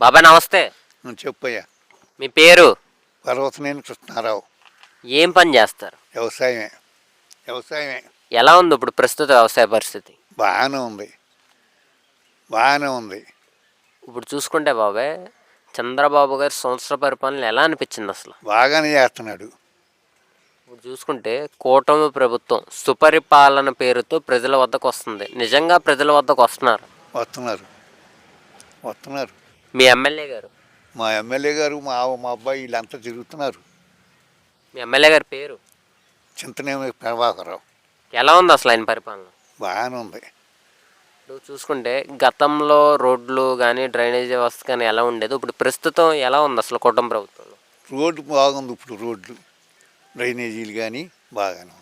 బాబాయ్ నమస్తే. చెప్పయ్యా. మీ పేరు? పర్వతనేని కృష్ణారావు. ఏం పని చేస్తారు? వ్యవసాయమే. వ్యవసాయమే. ఎలా ఉంది ఇప్పుడు ప్రస్తుత వ్యవసాయ పరిస్థితి? బాగానే ఉంది. బాగానే ఉంది. ఇప్పుడు చూసుకుంటే బాబాయ్ చంద్రబాబు గారి సంవత్సర పరిపాలన ఎలా అనిపించింది అసలు? బాగానే చేస్తున్నాడు. ఇప్పుడు చూసుకుంటే కూటమి ప్రభుత్వం సుపరిపాలన పేరుతో ప్రజల వద్దకు వస్తుంది. నిజంగా ప్రజల వద్దకు వస్తున్నారు? వస్తున్నారు. వస్తున్నారు. మీ ఎమ్మెల్యే గారు? మా ఎమ్మెల్యే గారు మా మా అబ్బాయి వీళ్ళంతా తిరుగుతున్నారు. మీ ఎమ్మెల్యే గారి పేరు? చింతనేమి ప్రభాకరరావు. ఎలా ఉంది అసలు ఆయన పరిపాలన? బాగానే ఉంది. ఇప్పుడు చూసుకుంటే గతంలో రోడ్లు కానీ డ్రైనేజ్ వ్యవస్థ కానీ ఎలా ఉండేది? ఇప్పుడు ప్రస్తుతం ఎలా ఉంది అసలు కూటమి ప్రభుత్వంలో? రోడ్డు బాగుంది ఇప్పుడు రోడ్లు. డ్రైనేజీలు కానీ బాగానే ఉన్నాయి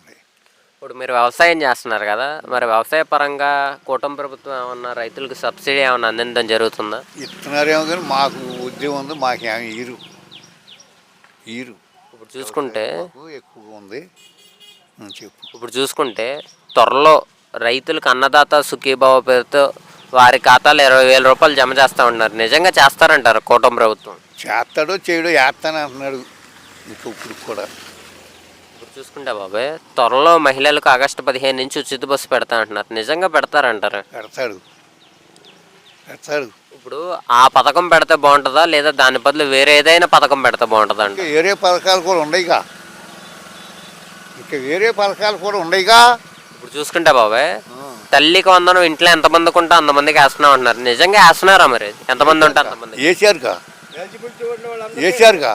ఇప్పుడు మీరు వ్యవసాయం చేస్తున్నారు కదా మరి వ్యవసాయ పరంగా కూటమి ప్రభుత్వం ఏమన్నా రైతులకు సబ్సిడీ ఏమన్నా అందించడం జరుగుతుందా? ఇస్తున్నారేమో కానీ మాకు ఉద్యోగం ఉంది మాకేమి ఈరు ఈరు ఇప్పుడు చూసుకుంటే మాకు ఎక్కువగా ఉంది. చెప్పు. ఇప్పుడు చూసుకుంటే త్వరలో రైతులకు అన్నదాత సుఖీభావ పేరుతో వారి ఖాతాలో ఇరవై వేల రూపాయలు జమ చేస్తా ఉన్నారు నిజంగా చేస్తారంటారు కూటమి ప్రభుత్వం? చేస్తాడో చేయడో చేస్తానే అంటున్నాడు ఇంక ఇప్పుడు కూడా. ఇప్పుడు చూసుకుంటే బాబాయ్? త్వరలో మహిళలకు ఆగస్టు పదిహేను నుంచి ఉచిత బస్సు పెడతా అంటున్నారు. నిజంగా పెడతారంటారు? పెడతాడు. పెడతాడు. ఇప్పుడు ఆ పథకం పెడితే బాగుంటుందా? లేదా దాని బదులు వేరే ఏదైనా పథకం పెడితే బాగుంటుందా అంట ఇంకా వేరే పథకాలు కూడా ఉండయిగా. ఇంకా వేరే పథకాలు కూడా ఉండయిగా. ఇప్పుడు చూసుకుంటే బాబాయ్. తల్లికి వందనం ఇంట్లో ఎంతమందికి ఉంటే అంతమందికి వేస్తున్నాం అంటున్నారు. నిజంగా వేస్తున్నారా మరి? ఎంతమంది ఉంటే అంతమంది వేసారుగా వేసారుగా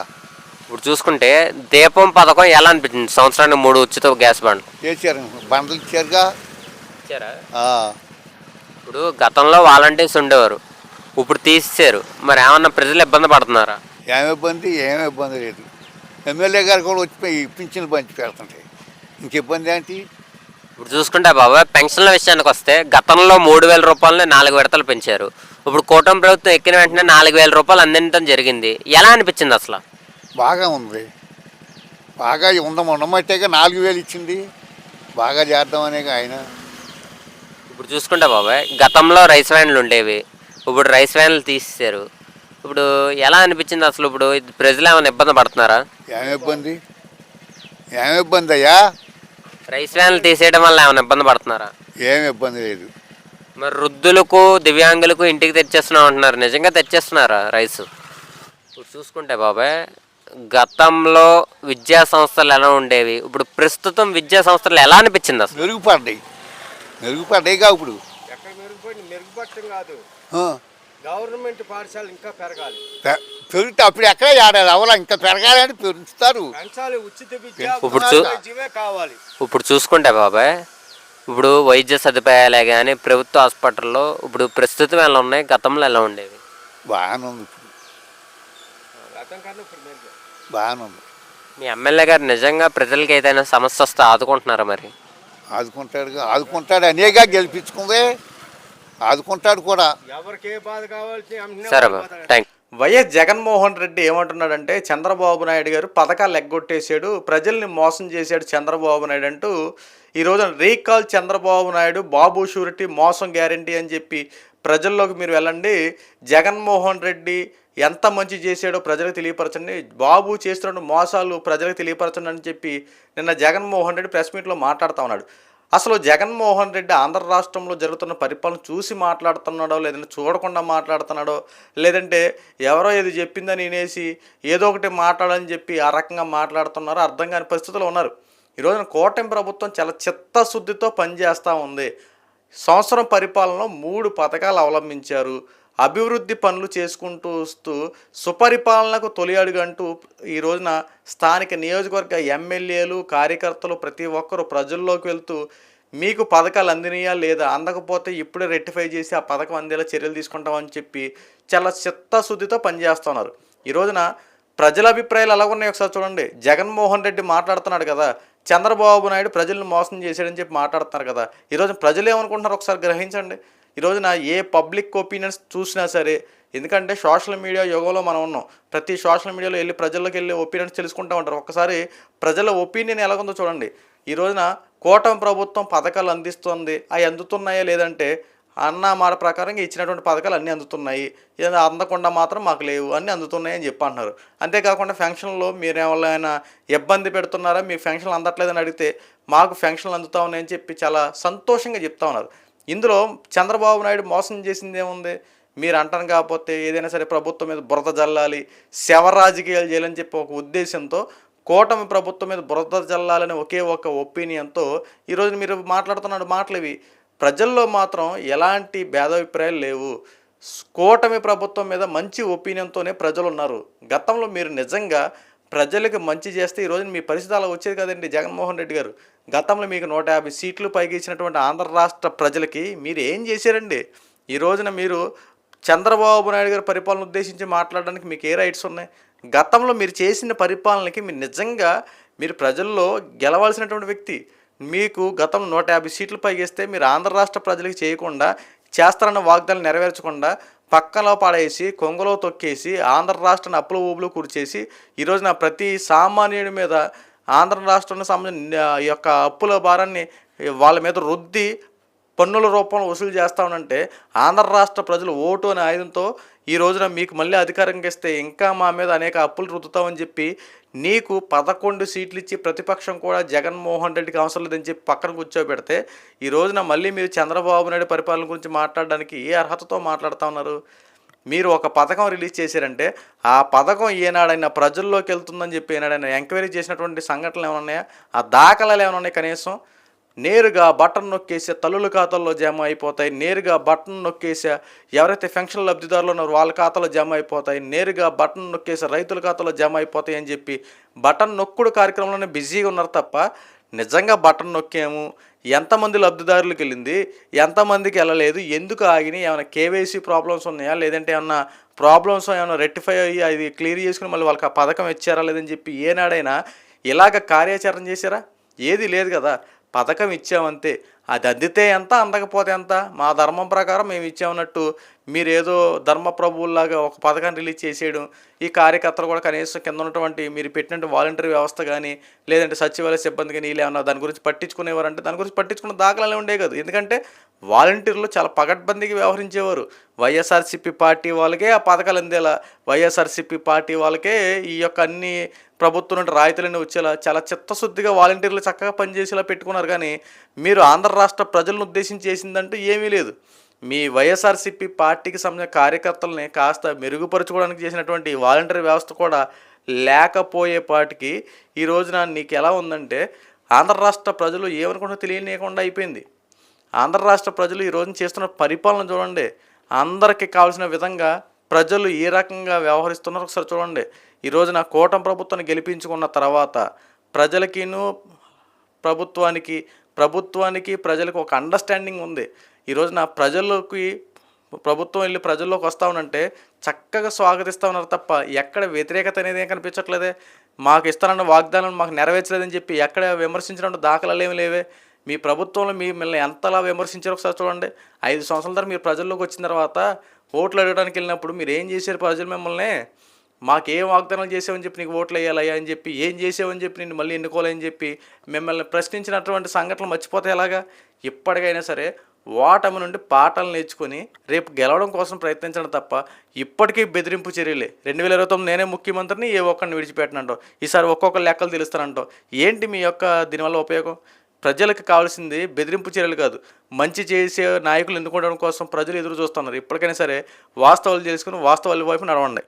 ఇప్పుడు చూసుకుంటే దీపం పథకం ఎలా అనిపించింది? సంవత్సరానికి మూడు ఉచిత గ్యాస్ బండ్ వేసారు బండలు ఇచ్చారుగా. ఆ, ఇప్పుడు గతంలో వాలంటీర్స్ ఉండేవారు. ఇప్పుడు తీసేశారు. మరి ఏమన్నా ప్రజలు ఇబ్బంది పడుతున్నారా? ఏమి ఇబ్బంది? ఏమి ఇబ్బంది లేదు. ఎమ్మెల్యే గారు కూడా వచ్చి పింఛన్లు పంచి పెడుతుంటాయి ఇంక ఇబ్బంది ఏంటి? ఇప్పుడు చూసుకుంటే బాబా పెన్షన్ల విషయానికి వస్తే గతంలో మూడు వేల రూపాయలని నాలుగు విడతలు పెంచారు. ఇప్పుడు కూటమి ప్రభుత్వం ఎక్కిన వెంటనే నాలుగు వేల రూపాయలు అందించడం జరిగింది. ఎలా అనిపించింది అసలు? బాగా ఉంది. బాగా ఉందం ఉండమట్టేగా నాలుగు వేలు ఇచ్చింది. బాగా చేద్దామనే ఆయన. ఇప్పుడు చూసుకుంటే బాబాయ్ గతంలో రైస్ వ్యాన్లు ఉండేవి. ఇప్పుడు రైస్ వ్యాన్లు తీసేశారు. ఇప్పుడు ఎలా అనిపించింది అసలు ఇప్పుడు ప్రజలు ఏమైనా ఇబ్బంది పడుతున్నారా? ఏమి ఇబ్బంది? ఏమి ఇబ్బంది అయ్యా? రైస్ వ్యాన్లు తీసేయడం వల్ల ఏమైనా ఇబ్బంది పడుతున్నారా? ఏమి ఇబ్బంది లేదు. మరి వృద్ధులకు దివ్యాంగులకు ఇంటికి తెచ్చేస్తున్నాం అంటున్నారు. నిజంగా తెచ్చేస్తున్నారా రైస్? ఇప్పుడు చూసుకుంటే బాబాయ్ గతంలో విద్యా సంస్థలు ఎలా ఉండేవి? ఇప్పుడు ప్రస్తుతం విద్యా సంస్థలు ఎలా అనిపించింది అసలు? మెరుగుపడ్డాయి. మెరుగుపడ్డాయిగా ఇప్పుడు. ఎక్కడ మెరుగుపడి మెరుగుపడటం కాదు. ఆ, గవర్నమెంట్ పాఠశాలలు ఇంకా పెరగాలి. పెరిగితే. అప్పుడు ఎక్కడ ఏడాది అవలా ఇంకా పెరగాలని పెంచుతారు పెంచాలి. ఉచిత విద్య ఇప్పుడు చూ- వైద్యమే కావాలి. ఇప్పుడు చూసుకుంటే బాబాయ్ ఇప్పుడు వైద్య సదుపాయాలే కానీ ప్రభుత్వ హాస్పిటల్లో ఇప్పుడు ప్రస్తుతం ఎలా ఉన్నాయి? గతంలో ఎలా ఉండేవి? బాగానే ఉంది ఇప్పుడు. గతం కన్నా ఇప్పుడు మెరుగు. బాగానే ఉంది మీ ఎమ్మెల్యే గారు నిజంగా ప్రజలకి ఏదైనా సమస్య వస్తే ఆదుకుంటున్నారా మరి? ఆదుకుంటాడుగా ఆదుకుంటాడు అనేగా గెలిపించుకుందే ఆదుకుంటాడు కూడా. ఎవరికి బాధ కావాల్సి సరే. థ్యాంక్ వైఎస్ జగన్మోహన్ రెడ్డి ఏమంటున్నాడంటే చంద్రబాబు నాయుడు గారు పథకాలు ఎగ్గొట్టేశాడు ప్రజల్ని మోసం చేశాడు చంద్రబాబు నాయుడు అంటూ ఈ రోజున రీకాల్ చంద్రబాబు నాయుడు బాబు షూరిటీ మోసం గ్యారంటీ అని చెప్పి ప్రజల్లోకి మీరు వెళ్ళండి. జగన్మోహన్ రెడ్డి ఎంత మంచి చేశాడో ప్రజలకు తెలియపరచండి. బాబు చేస్తున్న మోసాలు ప్రజలకు తెలియపరచండి అని చెప్పి నిన్న జగన్మోహన్ రెడ్డి ప్రెస్ మీట్లో మాట్లాడుతూ ఉన్నాడు. అసలు జగన్మోహన్ రెడ్డి ఆంధ్ర రాష్ట్రంలో జరుగుతున్న పరిపాలన చూసి మాట్లాడుతున్నాడో లేదంటే చూడకుండా మాట్లాడుతున్నాడో లేదంటే ఎవరో ఏది చెప్పిందని వినేసి ఏదో ఒకటి మాట్లాడని చెప్పి ఆ రకంగా మాట్లాడుతున్నారో అర్థం కాని పరిస్థితుల్లో ఉన్నారు. ఈరోజున రోజున కూటమి ప్రభుత్వం చాలా చిత్తశుద్ధితో పనిచేస్తూ ఉంది. సంవత్సరం పరిపాలనలో మూడు పథకాలు అవలంబించారు. అభివృద్ధి పనులు చేసుకుంటూ వస్తూ సుపరిపాలనకు తొలి అడుగంటూ ఈ రోజున స్థానిక నియోజకవర్గ ఎమ్మెల్యేలు కార్యకర్తలు ప్రతి ఒక్కరూ ప్రజల్లోకి వెళ్తూ మీకు పథకాలు అందినయా లేదా? అందకపోతే ఇప్పుడే రెక్టిఫై చేసి ఆ పథకం అందేలా చర్యలు తీసుకుంటామని చెప్పి చాలా చిత్తశుద్ధితో పనిచేస్తున్నారు. ఈ రోజున ప్రజల అభిప్రాయాలు ఎలా ఉన్నాయి ఒకసారి చూడండి. జగన్మోహన్ రెడ్డి మాట్లాడుతున్నాడు కదా. చంద్రబాబు నాయుడు ప్రజల్ని మోసం చేశాడని చెప్పి మాట్లాడుతున్నారు కదా. ఈరోజు ప్రజలు ఏమనుకుంటున్నారు? ఒకసారి గ్రహించండి. ఈ రోజున ఏ పబ్లిక్ ఒపీనియన్స్ చూసినా సరే ఎందుకంటే సోషల్ మీడియా యుగంలో మనం ఉన్నాం. ప్రతి సోషల్ మీడియాలో వెళ్ళి ప్రజల్లోకి వెళ్ళి ఒపీనియన్స్ తెలుసుకుంటూ ఉంటారు. ఒకసారి ప్రజల ఒపీనియన్ ఎలాగుందో చూడండి. ఈ రోజున కూటమి ప్రభుత్వం పథకాలు అందిస్తుంది. అవి అందుతున్నాయా లేదంటే అన్న మాట ప్రకారంగా ఇచ్చినటువంటి పథకాలు అన్నీ అందుతున్నాయి. ఏదైనా అందకుండా మాత్రం మాకు లేవు. అన్నీ అందుతున్నాయి అని చెప్పి అంటున్నారు. అంతేకాకుండా ఫంక్షన్లో మీరు ఏమైనా ఇబ్బంది పెడుతున్నారా? మీ ఫంక్షన్లు అందట్లేదని అడిగితే మాకు ఫంక్షన్లు అందుతా ఉన్నాయని చెప్పి చాలా సంతోషంగా చెప్తా ఉన్నారు. ఇందులో చంద్రబాబు నాయుడు మోసం చేసింది ఏముంది? మీరు అంటాను కాకపోతే ఏదైనా సరే ప్రభుత్వం మీద బురద జల్లాలి శవ రాజకీయాలు చేయాలని చెప్పి ఒక ఉద్దేశంతో కూటమి ప్రభుత్వం మీద బురద జల్లాలని ఒకే ఒక ఒపీనియన్తో ఈరోజు మీరు మాట్లాడుతున్నాడు మాటలు ఇవి. ప్రజల్లో మాత్రం ఎలాంటి భేదాభిప్రాయాలు లేవు. కూటమి ప్రభుత్వం మీద మంచి ఒపీనియన్తోనే ప్రజలు ఉన్నారు. గతంలో మీరు నిజంగా ప్రజలకు మంచి చేస్తే ఈ రోజు మీ పరిస్థితి అలా వచ్చేది కదండి జగన్మోహన్ రెడ్డి గారు. గతంలో మీకు నూట యాభై సీట్లు పైకి ఇచ్చినటువంటి ఆంధ్ర రాష్ట్ర ప్రజలకి మీరు ఏం చేశారండి? ఈ రోజున మీరు చంద్రబాబు నాయుడు గారి పరిపాలన ఉద్దేశించి మాట్లాడడానికి మీకు ఏ రైట్స్ ఉన్నాయి? గతంలో మీరు చేసిన పరిపాలనకి మీరు నిజంగా మీరు ప్రజల్లో గెలవాల్సినటువంటి వ్యక్తి. మీకు గతం నూట యాభై సీట్లు పైగేస్తే మీరు ఆంధ్ర రాష్ట్ర ప్రజలకు చేయకుండా చేస్తారన్న వాగ్దానం నెరవేర్చకుండా పక్కలో పాడేసి కొంగలో తొక్కేసి ఆంధ్ర రాష్ట్రాన్ని అప్పుల ఊబులు కూర్చేసి ఈరోజు నా ప్రతి సామాన్యుడి మీద ఆంధ్ర రాష్ట్రానికి సంబంధించిన యొక్క అప్పుల భారాన్ని వాళ్ళ మీద రుద్ది పన్నుల రూపంలో వసూలు చేస్తామనంటే ఆంధ్ర రాష్ట్ర ప్రజలు ఓటు అనే ఆయుధంతో ఈ రోజున మీకు మళ్ళీ అధికారంగా ఇస్తే ఇంకా మా మీద అనేక అప్పులు రుద్దుతామని చెప్పి నీకు పదకొండు సీట్లు ఇచ్చి ప్రతిపక్షం కూడా జగన్మోహన్ రెడ్డికి అవసరం లేదని చెప్పి పక్కన కూర్చోబెడితే ఈ రోజున మళ్ళీ మీరు చంద్రబాబు నాయుడు పరిపాలన గురించి మాట్లాడడానికి ఏ అర్హతతో మాట్లాడుతూ ఉన్నారు? మీరు ఒక పథకం రిలీజ్ చేశారంటే ఆ పథకం ఏనాడైనా ప్రజల్లోకి వెళ్తుందని చెప్పి ఏనాడైనా ఎంక్వైరీ చేసినటువంటి సంఘటనలు ఏమైనా ఉన్నాయా? ఆ దాఖలాలు ఏమైనా ఉన్నాయి కనీసం? నేరుగా బటన్ నొక్కేసే తల్లుల ఖాతాల్లో జమ అయిపోతాయి. నేరుగా బటన్ నొక్కేసే ఎవరైతే పెన్షన్ లబ్ధిదారులు ఉన్నారో వాళ్ళ ఖాతాలో జమ అయిపోతాయి. నేరుగా బటన్ నొక్కేసే రైతుల ఖాతాలో జమ అయిపోతాయి అని చెప్పి బటన్ నొక్కుడు కార్యక్రమంలోనే బిజీగా ఉన్నారు తప్ప నిజంగా బటన్ నొక్కాము. ఎంతమంది లబ్ధిదారులకు వెళ్ళింది? ఎంతమందికి వెళ్ళలేదు? ఎందుకు ఆగినాయి? ఏమైనా కేవైసీ ప్రాబ్లమ్స్ ఉన్నాయా? లేదంటే ఏమన్నా ప్రాబ్లమ్స్ ఏమైనా రెక్టిఫై అయ్యి అది క్లియర్ చేసుకుని మళ్ళీ వాళ్ళకి ఆ పథకం ఇచ్చారా లేదని చెప్పి ఏనాడైనా ఇలాగ కార్యాచరణ చేశారా? ఏది లేదు కదా. పథకం ఇచ్చామంతే. అది అందితే ఎంత అందకపోతే ఎంత? మా ధర్మం ప్రకారం మేము ఇచ్చామన్నట్టు మీరు ఏదో ధర్మ ప్రభువులాగా ఒక పథకాన్ని రిలీజ్ చేసేయడం ఈ కార్యకర్తలు కూడా కనీసం కింద ఉన్నటువంటి మీరు పెట్టినట్టు వాలంటరీ వ్యవస్థ కానీ లేదంటే సచివాలయ సిబ్బంది కానీ వీళ్ళు దాని గురించి పట్టించుకునేవారంటే దాని గురించి పట్టించుకున్న దాఖలాలే ఉండే కాదు. ఎందుకంటే వాలంటీర్లు చాలా పగడ్బందీకి వ్యవహరించేవారు. వైఎస్ఆర్సీపీ పార్టీ వాళ్ళకే ఆ పథకాలు అందేలా వైఎస్ఆర్సీపీ పార్టీ వాళ్ళకే ఈ యొక్క అన్ని ప్రభుత్వం నుండి రాయితీలన్నీ వచ్చేలా చాలా చిత్తశుద్ధిగా వాలంటీర్లు చక్కగా పనిచేసేలా పెట్టుకున్నారు. కానీ మీరు ఆంధ్ర రాష్ట్ర ప్రజలను ఉద్దేశించి చేసిందంటూ ఏమీ లేదు. మీ వైఎస్ఆర్సీపీ పార్టీకి సంబంధించిన కార్యకర్తలని కాస్త మెరుగుపరచుకోవడానికి చేసినటువంటి వాలంటీర్ వ్యవస్థ కూడా లేకపోయేపాటికి ఈ రోజున నీకు ఎలా ఉందంటే ఆంధ్ర రాష్ట్ర ప్రజలు ఏమనుకుంటున్నా తెలియనియకుండా అయిపోయింది. ఆంధ్ర రాష్ట్ర ప్రజలు ఈ రోజున చేస్తున్న పరిపాలన చూడండి. అందరికీ కావాల్సిన విధంగా ప్రజలు ఏ రకంగా వ్యవహరిస్తున్నారో ఒకసారి చూడండి. ఈ రోజున కూటమి ప్రభుత్వాన్ని గెలిపించుకున్న తర్వాత ప్రజలకిను ప్రభుత్వానికి ప్రభుత్వానికి ప్రజలకు ఒక అండర్స్టాండింగ్ ఉంది. ఈ రోజున ప్రజలకి ప్రభుత్వం వెళ్ళి ప్రజల్లోకి వస్తా ఉనంటే చక్కగా స్వాగతిస్తా ఉన్నారు తప్ప ఎక్కడ వ్యతిరేకత అనేది ఏం కనిపించట్లేదే? మాకు ఇస్తానన్న వాగ్దానం మాకు నెరవేర్చలేదని చెప్పి ఎక్కడ విమర్శించినట్టు దాఖలాలు ఏమి లేవే. మీ ప్రభుత్వంలో మిమ్మల్ని ఎంతలా విమర్శించారో ఒకసారి చూడండి. ఐదు సంవత్సరాల తర్వాత మీరు ప్రజల్లోకి వచ్చిన తర్వాత ఓట్లు అడగడానికి వెళ్ళినప్పుడు మీరు ఏం చేశారు ప్రజలు మిమ్మల్ని? మాకేం వాగ్దానాలు చేసావని చెప్పి నీకు ఓట్లు వేయాలయ్యా అని చెప్పి ఏం చేసావని చెప్పి నేను మళ్ళీ ఎన్నుకోవాలని చెప్పి మిమ్మల్ని ప్రశ్నించినటువంటి సంఘటనలు మర్చిపోతే ఎలాగా? ఇప్పటికైనా సరే ఓటమి నుండి పాఠాలు నేర్చుకొని రేపు గెలవడం కోసం ప్రయత్నించడం తప్ప ఇప్పటికీ బెదిరింపు చర్యలే. రెండు వేల ఇరవై తొమ్మిది నేనే ముఖ్యమంత్రిని ఏ ఒక్కరిని విడిచిపెట్టనంటావు. ఈసారి ఒక్కొక్క లెక్కలు తెలుస్తానంటావు. ఏంటి మీ యొక్క దీనివల్ల ఉపయోగం? ప్రజలకు కావాల్సింది బెదిరింపు చర్యలు కాదు. మంచి చేసే నాయకులు ఎన్నుకోవడం కోసం ప్రజలు ఎదురు చూస్తున్నారు. ఇప్పటికైనా సరే వాస్తవాలు తెలుసుకుని వాస్తవాల వైపు నడవండి.